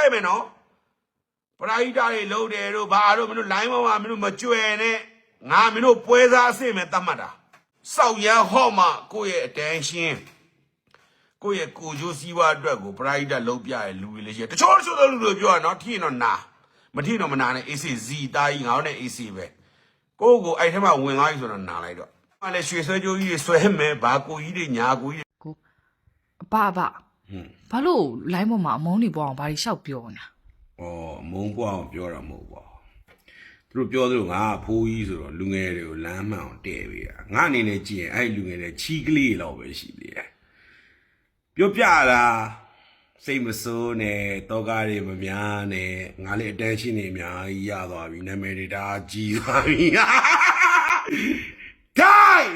လိုက်မယ်နော်ပရာဟိတတွေလုံးတယ်တို့ဘာတို့မင်းတို့လိုင်းပေါ်မှာမင်းတို့မကြွယ်နဲ့ငါမင်းတို့ပွဲစားအစ်စ်မယ်တတ်မှတ်တာစောက်ရန်ဟော့မှကိုယ့်ရဲ့ attention ကိုယ့်ရဲ့ကိုကြိုးစည်းဝါအတွက်ကိုပရာဟိတလုံးပြရဲ့လူတွေလေးရှိတယ်တချို့တချို့သောလူတွေပြောရနော်ထိရင်တော့နာမထိရင်တော့မနာနဲ့ AC ဇီတာကြီးငါတို့နဲ့ AC ပဲကိုယ့်ကိုအဲ့ထဲမှာဝင်သွားပြီဆိုတော့နာလိုက်တော့အဲ့လေရွှေဆွဲကြိုးကြီးတွေဆွဲမယ်ဘာကိုကြီးတွေညာကိုကြီးတွေကိုအဘအဘဟွန်း ဘာလို့လိုင်းပေါ်မှာအမုန်းတွေပေါ်အောင်ဘာတွေရှောက်ပြောနေတာ။အော်မုံပွားအောင်ပြောတာမဟုတ်ပါဘူး။သူတို့ပြောသလိုငါကဖိုးကြီးဆိုတော့လူငယ်တွေကိုလမ်းမှန်အောင်တဲ့ပေးတာ။ငါအနေနဲ့ကြည့်ရင်အဲ့ဒီလူငယ်တွေချီးကလေးလောက်ပဲရှိသေးတယ်။ပြောပြတာစိတ်မဆိုးနဲ့တောကားတွေမများနဲ့ငါလည်းအတန်းရှင်းနေအများကြီးရသွားပြီနာမည်တွေဒါကြီးသွားပြီ။ဒိုင်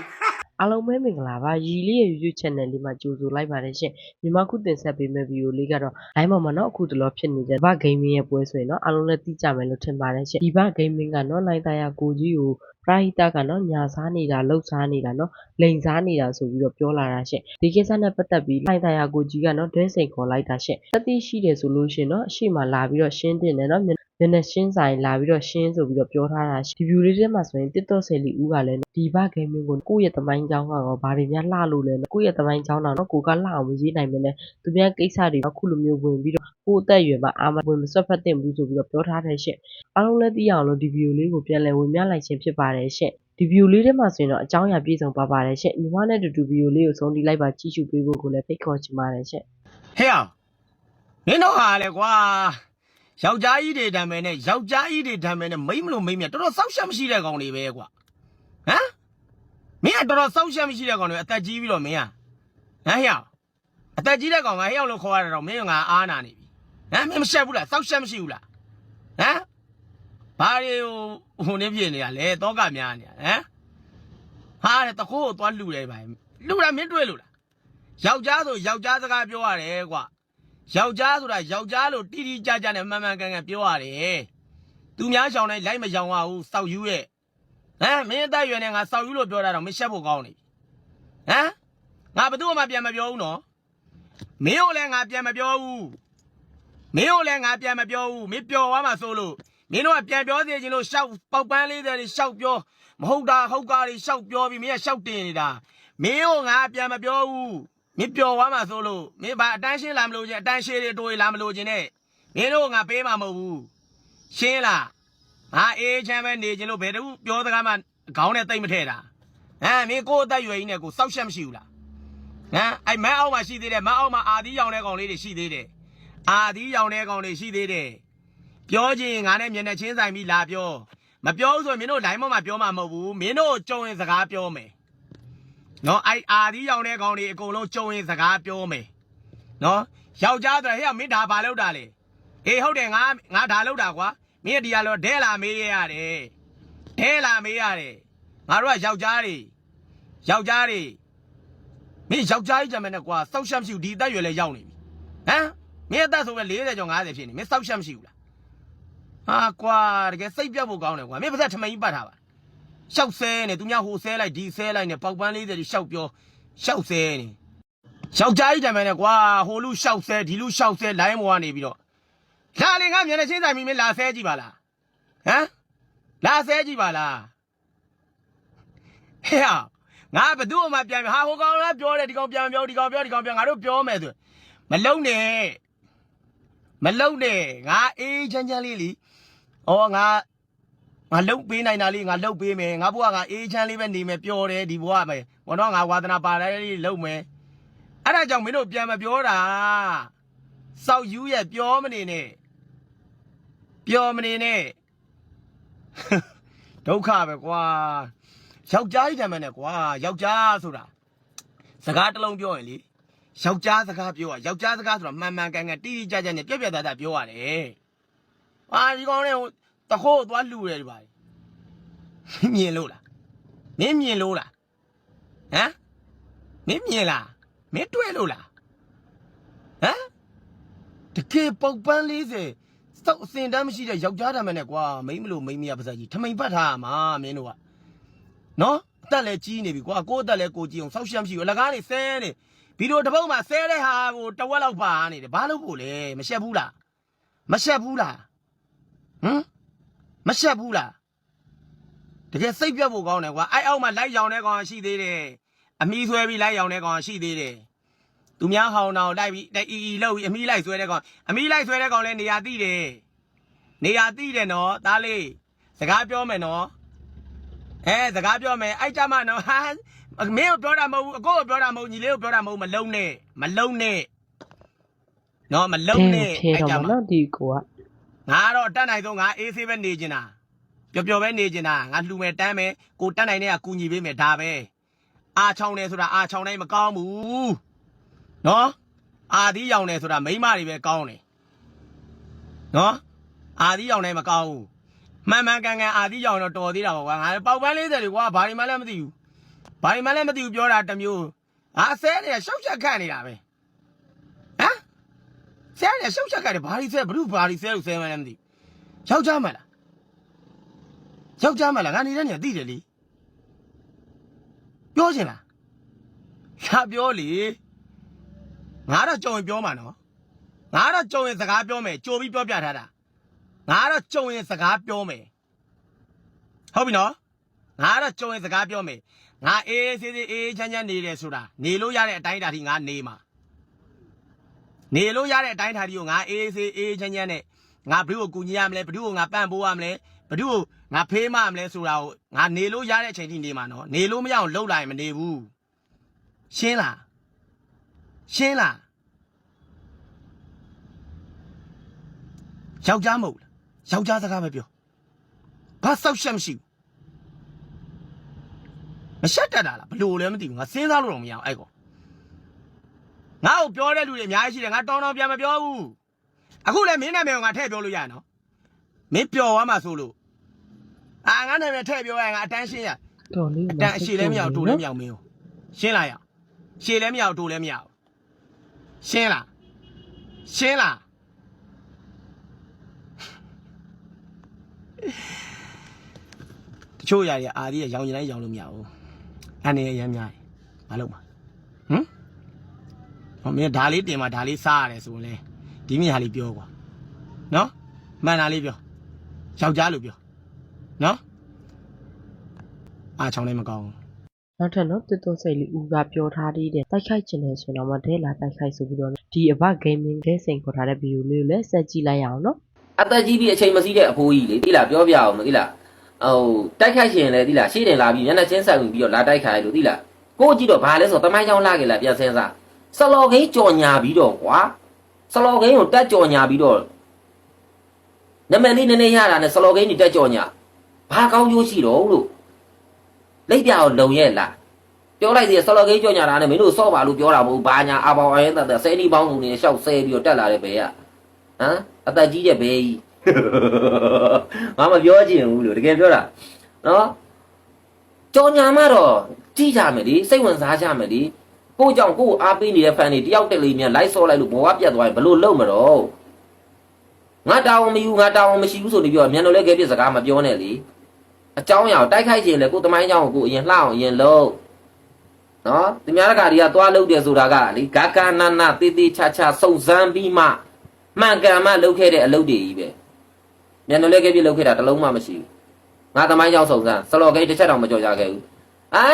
အားလုံးပဲမင်္ဂလာပါရီလေးရဲ့ YouTube channel လေးမှာကြိုဆိုလိုက်ပါတယ်ရှင်မြန်မာခုတင်ဆက်ပေးမယ့်ဗီဒီယိုလေးကတော့ live မှာမနော်အခုတလောဖြစ်နေတဲ့ဗ gaming ရဲ့ပွဲဆိုရင်တော့အားလုံးလည်းသိကြမယ်လို့ထင်ပါတယ်ရှင်ဒီဗ gaming ကနော် line သားရကိုကြီးကိုပရာဟိတကနော်ညာစားနေတာလှုပ်စားနေတာနော်လိန်စားနေတာဆိုပြီးတော့ပြောလာတာရှင့်ဒီကိစ္စနဲ့ပတ်သက်ပြီးလိုင်တရာကိုကြီးကနော်ဒွဲစိန်ခေါ်လိုက်တာရှင့်တတိရှိတယ်ဆိုလို့ရှင်နော်အရှိမလာပြီးတော့ရှင်းတင်တယ်နော် နက်နက်ရှင်းဆိုင်လာပြီးတော့ရှင်းဆိုပြီးတော့ပြောထားတာရှိဒီဗီဒီယိုလေးထဲမှာဆိုရင်တစ်တော့ဆယ်လီဦးကလည်းဒီဘဂိမ်းမင်းကိုကိုယ့်ရဲ့သမိုင်းကြောင်းကတော့ဘာတွေများလှလို့လဲကိုယ့်ရဲ့သမိုင်းကြောင်းတော့ကိုကလှအောင်မရေးနိုင်မလဲသူများကိစ္စတွေအခုလိုမျိုးဝင်ပြီးတော့ကိုယ့်အသက်အရွယ်မှာအာမဝင်မဆွတ်ဖက်သင့်ဘူးဆိုပြီးတော့ပြောထားတယ်ရှင့်အားလုံးလည်းသိအောင်လို့ဒီဗီဒီယိုလေးကိုပြန်လည်ဝင်မြလိုက်ခြင်းဖြစ်ပါတယ်ရှင့်ဒီဗီဒီယိုလေးထဲမှာဆိုရင်တော့အကြောင်းအရာပြည့်စုံပါပါတယ်ရှင့်ညီမနဲ့တူတူဗီဒီယိုလေးကိုဆုံးတီးလိုက်ပါကြည့်ရှုပေးဖို့ကိုလည်းဖိတ်ခေါ်ချင်ပါတယ်ရှင့်ဟေ့အောင်နင်တို့ဟာလေကွာ ယောက်ျားကြီးတွေဓာတ်မယ်နဲ့ယောက်ျားကြီးတွေဓာတ်မယ်နဲ့မိမလို့မိမမြတော်တော်စောက်ရှက်မရှိတဲ့ကောင်တွေပဲကွာဟမ်မင်းကတော်တော်စောက်ရှက်မရှိတဲ့ကောင်တွေအသက်ကြီးပြီးတော့မင်းကဟမ်ဟဲ့အောင်အသက်ကြီးတဲ့ကောင်ကဟဲ့အောင်လို့ခေါ်ရတာတော့မင်းကငါအားနာနေပြီဟမ်မင်းမရှက်ဘူးလားစောက်ရှက်မရှိဘူးလားဟမ်ဘာတွေဟိုဟိုနေပြနေရလဲတောကများနေရဟမ်ဟာတဲ့တခိုးကိုသွားလှူတယ်ဗျလှူတာမင်းတွေ့လို့လားယောက်ျားဆိုယောက်ျားစကားပြောရတယ်ကွာ ယောက်ျားဆိုတာယောက်ျားလို့တိတိကျကျနဲ့မှန်မှန်ကန်ကန်ပြောရတယ်သူများရှောင်တိုင်းလိုက်မရှောင်ရဘူးစောက်ယူရဲ့ဟမ်မင်းအသက်အရွယ်နဲ့ငါစောက်ယူလို့ပြောတာတော့မရှက်ဖို့ကောင်းနေပြီဟမ်ငါဘယ်သူမှပြန်မပြောဘူးနော်မင်းကိုလည်းငါပြန်မပြောဘူးမင်းကိုလည်းငါပြန်မပြောဘူးမင်းပျော်သွားမှဆိုလို့မင်းတို့ကပြန်ပြောစီခြင်းလို့ရှောက်ပေါက်ပန်းလေးတွေရှောက်ပြောမဟုတ်တာဟုတ်ကားတွေရှောက်ပြောပြီးမင်းကရှောက်တင်နေတာမင်းကိုငါပြန်မပြောဘူး မင်းပျော်သွားမှာဆိုလို့မင်းဘာအတန်းရှင်းလာမလို့ချင်းအတန်းရှင်းတွေတိုးလာမလို့ချင်းနဲ့မင်းတို့ငါပေးမှာမဟုတ်ဘူးရှင်းလားငါအေးချမ်းပဲနေချင်းလို့ဘယ်တူပြောစကားမှခေါင်းနဲ့တိတ်မထဲတာဟမ်မင်းကိုယ်အသက်ရွယ်ကြီးနဲ့ကိုစောက်ရှက်မရှိဘူးလားဟမ်အဲ့မန်းအောက်မှာရှိသေးတယ်မန်းအောက်မှာအာသီးရောင်တဲ့ကောင်လေးတွေရှိသေးတယ်အာသီးရောင်တဲ့ကောင်တွေရှိသေးတယ်ပြောချင်ငါနဲ့မျက်နှာချင်းဆိုင်ပြီးလာပြောမပြောဘူးဆိုရင်မင်းတို့ line မှာပြောမှာမဟုတ်ဘူးမင်းတို့ကြုံရင်စကားပြောမယ် နော်အဲ့အာဒီရောင်တဲ့ကောင်တွေအကုန်လုံးကြုံရင်စကားပြောမယ်နော်ယောက်ျားဆိုဟဲ့မင်းဒါဘာလုပ်တာလဲအေးဟုတ်တယ်ငါငါဒါလုပ်တာကွာမင်းဒီကလောဒဲလာမေးရရတယ်ဒဲလာမေးရတယ်ငါတို့ကယောက်ျားတွေယောက်ျားတွေမင်းယောက်ျားကြီးကြမ်းမယ်နဲ့ကွာစောက်ရှက်မရှိဘူးဒီအသက်ရွယ်လဲရောက်နေပြီဟမ်မင်းအသက်ဆိုပဲ40ကျော်50ဖြစ်နေမင်းစောက်ရှက်မရှိဘူးလားဟာကွာတကယ်စိတ်ပြတ်ဖို့ကောင်းတယ်ကွာမင်းပါစက်ထမိန်ကြီးပတ်ထားပါ ရှောက်ဆဲနေသူများဟိုဆဲလိုက်ဒီဆဲလိုက်နေပေါက်ပန်းလေးတွေရှောက်ပြောရှောက်ဆဲနေယောက်ျားကြီးတံမယ်နဲ့ကွာဟိုလူရှောက်ဆဲဒီလူရှောက်ဆဲလိုင်းပေါ်ကနေပြီးတော့လာလေငါမျက်နှာချင်းဆိုင်မိမလာဆဲကြည့်ပါလားဟမ်လာဆဲကြည့်ပါလားဟဲ့ဟာငါဘသူ့အမှပြန်ဟာဟိုကောင်လားပြောတယ်ဒီကောင်ပြန်ပြောဒီကောင်ပြောဒီကောင်ပြန်ငါတို့ပြောမယ်ဆိုမလုံနဲ့မလုံနဲ့ငါအေးချမ်းချမ်းလေးလीဩငါ ငါလှုပ်ပေးနိုင်တာလေးငါလှုပ်ပေးမယ်ငါဘွားငါအေးချမ်းလေးပဲနေမယ်ပျော်တယ်ဒီဘွားပဲဘောတော့ငါဝါသနာပါလိုက်လေးလှုပ်မယ်အဲ့ဒါကြောင့်မင်းတို့ပြန်မပြောတာစောက်ယူရဲ့ပြောမနေနဲ့ပြောမနေနဲ့ဒုက္ခပဲကွာယောက်ျားကြီးတမ်းမယ်နဲ့ကွာယောက်ျားဆိုတာစကားတစ်လုံးပြောရင်လေယောက်ျားစကားပြောရယောက်ျားစကားဆိုတာမှန်မှန်ကန်ကန်တိတိကျကျနဲ့ပြက်ပြက်သားသားပြောရတယ်ဟာဒီကောင်လေးဟို တခိုးသွားလှူတယ်ဒီပါမြင်လို့လားမင်းမြင်လို့လားဟမ်မင်းမြင်လားမင်းတွေ့လို့လားဟမ်တကယ်ပေါက်ပန်း40စောက်အစင်တမ်းမရှိတဲ့ယောက်ျားတမ်းနဲ့ကွာမိန်းမလို့မိန်းမရပါစကြီးထမိန်ပတ်ထားရမှာမင်းတို့ကနော်အသက်လည်းကြီးနေပြီကွာကိုယ့်အသက်လည်းကိုကြီးအောင်စောက်ရှက်မရှိဘူးအလကားနေဆဲနေဗီဒီယိုတစ်ပုတ်မှာဆဲတဲ့ဟာကိုတဝက်လောက်ပါနေတယ်ဘာလို့ဖို့လဲမရှက်ဘူးလားမရှက်ဘူးလားဟမ် မရှက်ဘူးလားတကယ်စိတ်ပြတ်ဖို့ကောင်းတယ်ကွာအဲ့အောက်မှာလိုက်ရောင်တဲ့ကောင်ရှိသေးတယ်အမီးဆွဲပြီးလိုက်ရောင်တဲ့ကောင်ရှိသေးတယ်သူများဟောင်းအောင်လိုက်ပြီးတိုက်အီအီလောက်ပြီးအမီးလိုက်ဆွဲတဲ့ကောင်အမီးလိုက်ဆွဲတဲ့ကောင်လည်းနေရာတိတယ်နေရာတိတယ်နော်သားလေးစကားပြောမယ်နော်အဲစကားပြောမယ်အဲ့ကြမှာနော်ဟာမင်းကိုပြောတာမဟုတ်ဘူးအကိုကိုပြောတာမဟုတ်ညီလေးကိုပြောတာမဟုတ်မလုံးနဲ့မလုံးနဲ့နော်မလုံးနဲ့ဖြေအဲ့တော့ကြမမှာနော်ဒီကိုက ငါကတော့တတ်နိုင်ဆုံးငါအေးဆေးပဲနေကျင်တာပျော်ပျော်ပဲနေကျင်တာငါလှူမယ်တန်းမယ်ကိုတတ်နိုင်တဲ့ကကူညီပေးမယ်ဒါပဲအာချောင်းနေဆိုတာအာချောင်းတိုင်းမကောင်းဘူးနော်အာသီးရောင်နေဆိုတာမိန်းမတွေပဲကောင်းတယ်နော်အာသီးရောင်တိုင်းမကောင်းဘူးမှန်မှန်ကန်ကန်အာသီးရောင်တော့တော်သေးတာပေါ့ကွာငါပေါက်ပန်း40တွေကွာဘာတွေမှလည်းမသိဘူးဘာတွေမှလည်းမသိဘူးပြောတာတစ်မျိုးငါဆဲတယ်ရှောက်ချက်ခန့်နေတာပဲဟမ် ဆဲတယ်ရှောက်ချက်ကတယ်ဘာလို့ဆဲဘလို့ဘာလို့ဆဲလို့ဆဲမှလည်းမသိဘူးယောက်ျားမလားယောက်ျားမလားငါနေတဲ့နေရာသိတယ်လေပြောချင်လားငါပြောလေငါတော့ကြုံရင်ပြောမှာနော်ငါတော့ကြုံရင်စကားပြောမယ်ကြိုပြီးပြောပြထားတာငါတော့ကြုံရင်စကားပြောမယ်ဟုတ်ပြီနော်ငါတော့ကြုံရင်စကားပြောမယ်ငါအေးအေးဆေးဆေးအေးအေးချမ်းချမ်းနေတယ်ဆိုတာနေလို့ရတဲ့အတိုင်းအတာထိငါနေမှာ နေလို့ရတဲ့အတိုင်းထားဒီကိုငါအေးဆေးအေးချမ်းချမ်းနဲ့ငါဘ누구ကိုကူညီရမလဲဘ누구ကိုငါပန့်ပိုးရမလဲဘ누구ကိုငါဖေးမရမလဲဆိုတာကိုငါနေလို့ရတဲ့အချိန်ထိနေမှာနော်နေလို့မရအောင်လှုပ်လိုက်မနေဘူးရှင်းလားရှင်းလားယောက်ျားမဟုတ်လားယောက်ျားစကားပဲပြောဘာစောက်ရှက်မရှိဘူးမရှက်တတ်တာလားဘလို့လဲမသိဘူးငါစဉ်းစားလို့တော့မရအောင်အဲ့ကော ငါ့ကိုပြောတဲ့လူတွေအများကြီးရှိတယ်ငါတောင်းတောင်းပြန်မပြောဘူးအခုလည်းမင်းနာမည်ကိုငါထည့်ပြောလို့ရရနော်မင်းပျော်သွားမှဆိုလို့အာငါနာမည်ထည့်ပြောရရင်ငါအတန်းရှင်းရတော်လေးအတန်းအရှိလည်းမရအောင်တိုးလည်းမရအောင်မင်းကိုရှင်းလာရအောင်ရှည်လည်းမရအောင်တိုးလည်းမရအောင်ရှင်းလားရှင်းလားတချို့ຢာတွေအာဒီကရောင်ကျင်တိုင်းရောင်လို့မရဘူးအနေရရမ်းများတယ်မလုပ်ပါဟမ်ဟော မင်းဒါလေးတင်มาဒါလေးစားရတယ်ဆိုရင်လေဒီမြဟာလေးပြောကွာနော်မှန်တာလေးပြောယောက်ျားလို့ပြောနော်အားချောင်းလည်းမကောင်းဘူးနောက်ထပ်နော်တွတ်တွတ်စိတ်လေးဦးကပြောထားသေးတယ်တိုက်ခိုက်ခြင်းနဲ့ဆိုတော့မတဲလာတိုက်ခိုက်ဆိုပြီးတော့ဒီအဘဂိမ်းမင်းတဲ့စိန်ခေါ်ထားတဲ့ဗီဒီယိုလေးကိုလည်းဆက်ကြည့်လိုက်ရအောင်နော်အသက်ကြီးပြီးအချိန်မစည်းတဲ့အဖိုးကြီးလေတိလားပြောပြအောင်မတိလားဟိုတိုက်ခိုက်ရှင်လေတိလားရှေ့တင်လာပြီးမျက်နှာချင်းဆက်ဝင်ပြီးတော့လာတိုက်ခိုက်လို့တိလားကိုကြည့်တော့ဘာလဲဆိုတော့တမိုင်းချောင်းလာကြလားပြန်စင်းစား ဆလော်ကိန်းကြော်ညာပြီးတော့ကွာဆလော်ကိန်းကိုတက်ကြော်ညာပြီးတော့နမည်လေးနည်းနည်းရတာနဲ့ဆလော်ကိန်းကြီးတက်ကြော်ညာဘာကောင်းကျိုးရှိတော့လို့လိပ်ပြအောင်လုံရဲ့လားပြောလိုက်သေးတယ်ဆလော်ကိန်းကြော်ညာတာနဲ့မင်းတို့စော့ပါလို့ပြောတာမဟုတ်ဘာညာအပေါင်းအရင်တက်တက်ဆဲနီပေါင်းစုံနေရှောက်ဆဲပြီးတော့တက်လာတဲ့ဘယ်ကဟမ်အသက်ကြီးတဲ့ဘယ်ကြီးငါမပြောချင်ဘူးလို့တကယ်ပြောတာနော်ကြော်ညာမတော့ကြည့်ကြမယ်ဒီစိတ်ဝင်စားကြမယ်ဒီ ကိုကြောင့်ကိုအားပေးနေတဲ့ fan တွေတယောက်တက်လေးမြန် live ဆော့လိုက်လို့ဘဝပြတ်သွားရင်ဘလို့လုံးမတော့ငါတာဝန်မယူငါတာဝန်မရှိဘူးဆိုပြီးတော့မြန်တော်လည်းကဲပြစ်စကားမပြောနဲ့လေအကြောင်းအရာကိုတိုက်ခိုက်ခြင်းလေကိုတမိုင်းအကြောင်းကိုကိုအရင်လှအောင်အရင်လုံးနော်သူများတကာတွေကသွားလုပ်တယ်ဆိုတာကလေဂါကာနာနာတေးသေးချာချာစုံစမ်းပြီးမှမှန်ကန်မှလုပ်ခဲ့တဲ့အလုပ်တွေကြီးပဲမြန်တော်လည်းကဲပြစ်လုပ်ခဲ့တာတလုံးမှမရှိဘူးငါတမိုင်းကြောင့်စုံစမ်းဆလော်ကိတ်တစ်ချက်တောင်မကြော်ကြခဲ့ဘူး အာ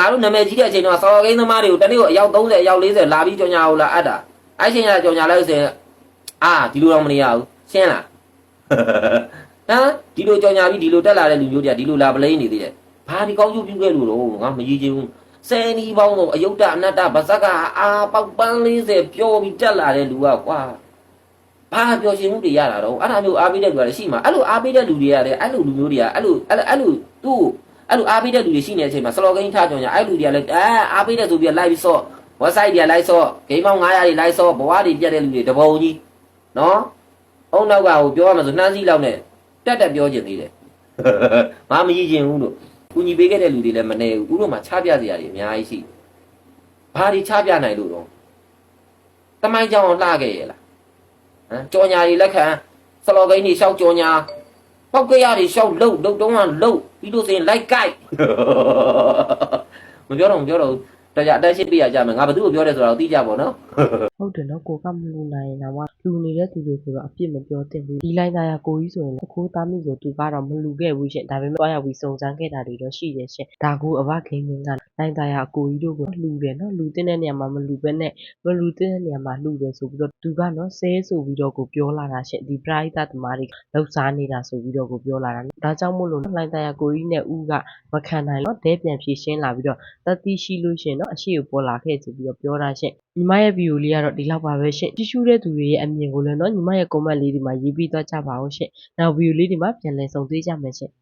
ငါတို့နာမည်ကြီးတဲ့အချိန်တော့ဆလော်ကိန်းသမားတွေကိုတနေ့ကိုအယောက်30အယောက်40လာပြီးကြော်ညာဟုတ်လားအပ်တာအဲ့ချိန်ကကြော်ညာလိုက်ဆိုရင်အာဒီလိုတော့မနေရဘူးရှင်းလားဟမ်ဒီလိုကြော်ညာပြီးဒီလိုတက်လာတဲ့လူမျိုးတွေကဒီလိုလာပလိန်နေသေးတယ်ဘာဒီကောင်းကျိုးပြုခဲ့လို့တော့ငါမကြီးချင်ဘူးစဲနီးပေါင်းတော့အယုတ်တအနတ္တဗဇက်ကအာပေါက်ပန်း40ပြောပြီးတက်လာတဲ့လူကကွာဘာပျော်ရွှင်မှုတွေရတာတော့အဲ့ဒါမျိုးအားပေးတဲ့လူကလည်းရှိမှာအဲ့လိုအားပေးတဲ့လူတွေကလည်းအဲ့လိုလူမျိုးတွေကအဲ့လိုအဲ့လိုအဲ့လိုသူ့ အဲ့လိုအားပေးတဲ့လူတွေရှိနေတဲ့အချိန်မှာစလော်ကိန်းထားကြညာအဲ့လူတွေကလည်းအဲအားပေးတဲ့သူတွေကလိုက်ပြီးဆော့ website တွေကလိုက်ဆော့ဂိမ်းပေါင်း900တွေလိုက်ဆော့ဘဝတွေပြတ်တဲ့လူတွေတပုံကြီးနော်အုံနောက်ကဟိုပြောရမှာဆိုနှမ်းစည်းလောက်နဲ့တက်တက်ပြောချင်သေးတယ်ငါမကြည့်ချင်ဘူးလို့ကူညီပေးခဲ့တဲ့လူတွေလည်းမနေဘူးဥတို့မှာချပြစရာတွေအများကြီးရှိဘာတွေချပြနိုင်လို့တော့တမိုင်းကြောင်လှခဲ့ရဲ့လားဟမ်ကြော်ညာတွေလက်ခံစလော်ကိန်းတွေရှောက်ကြော်ညာ ပောက်ကရတွေရှောက်လှုပ်လှုပ်တုံးကလှုပ်ပြီးလို့ဆိုရင်လိုက်ကြိုက်မပြောတော့မပြောတော့ ဘူးတော်ကြအတက်ရှင်းပြရကြမယ်ငါဘသူ့ကိုပြောတယ်ဆိုတော့သိကြပါတော့ဟုတ်တယ်နော်ကိုကမလူနိုင်ရင်တော့လူနေတဲ့သူတွေဆိုတော့အပြစ်မပြောသင့်ဘူးဒီလိုက်သားရကိုကြီးဆိုရင်လည်းအခိုးသားမိဆိုသူကတော့မလူခဲ့ဘူးရှင်ဒါပေမဲ့တွားရောက်ပြီးစုံစမ်းခဲ့တာတွေတော့ရှိတယ်ရှင်ဒါကိုအဘဂိမ်းမင်းကလိုက်သားရကိုကြီးတို့ကိုလူတယ်နော်လူတဲ့နေရာမှာမလူပဲနဲ့မလူတဲ့နေရာမှာလူတယ်ဆိုပြီးတော့သူကနော်ဆဲဆိုပြီးတော့ကိုပြောလာတာရှင်ဒီပရိသတ်သမားတွေလောက်စားနေတာဆိုပြီးတော့ကိုပြောလာတာဒါကြောင့်မို့လို့လိုက်သားရကိုကြီးနဲ့ဦးကမခံနိုင်တော့တဲပြန်ဖြေရှင်းလာပြီးတော့တတိရှိလို့ရှင်နော်အရှိကိုပေါ်လာခဲ့ဆိုပြီးတော့ပြောတာရှင့်ညီမရဲ့ဗီဒီယိုလေးကတော့ဒီလောက်ပါပဲရှင့်ကြည့်ရှုတဲ့သူတွေရဲ့အမြင်ကိုလည်းနော်ညီမရဲ့ comment လေးဒီမှာရေးပြီးသွားကြပါအောင်ရှင့်နောက်ဗီဒီယိုလေးဒီမှာပြန်လည်ဆုံတွေ့ကြမယ်ရှင့်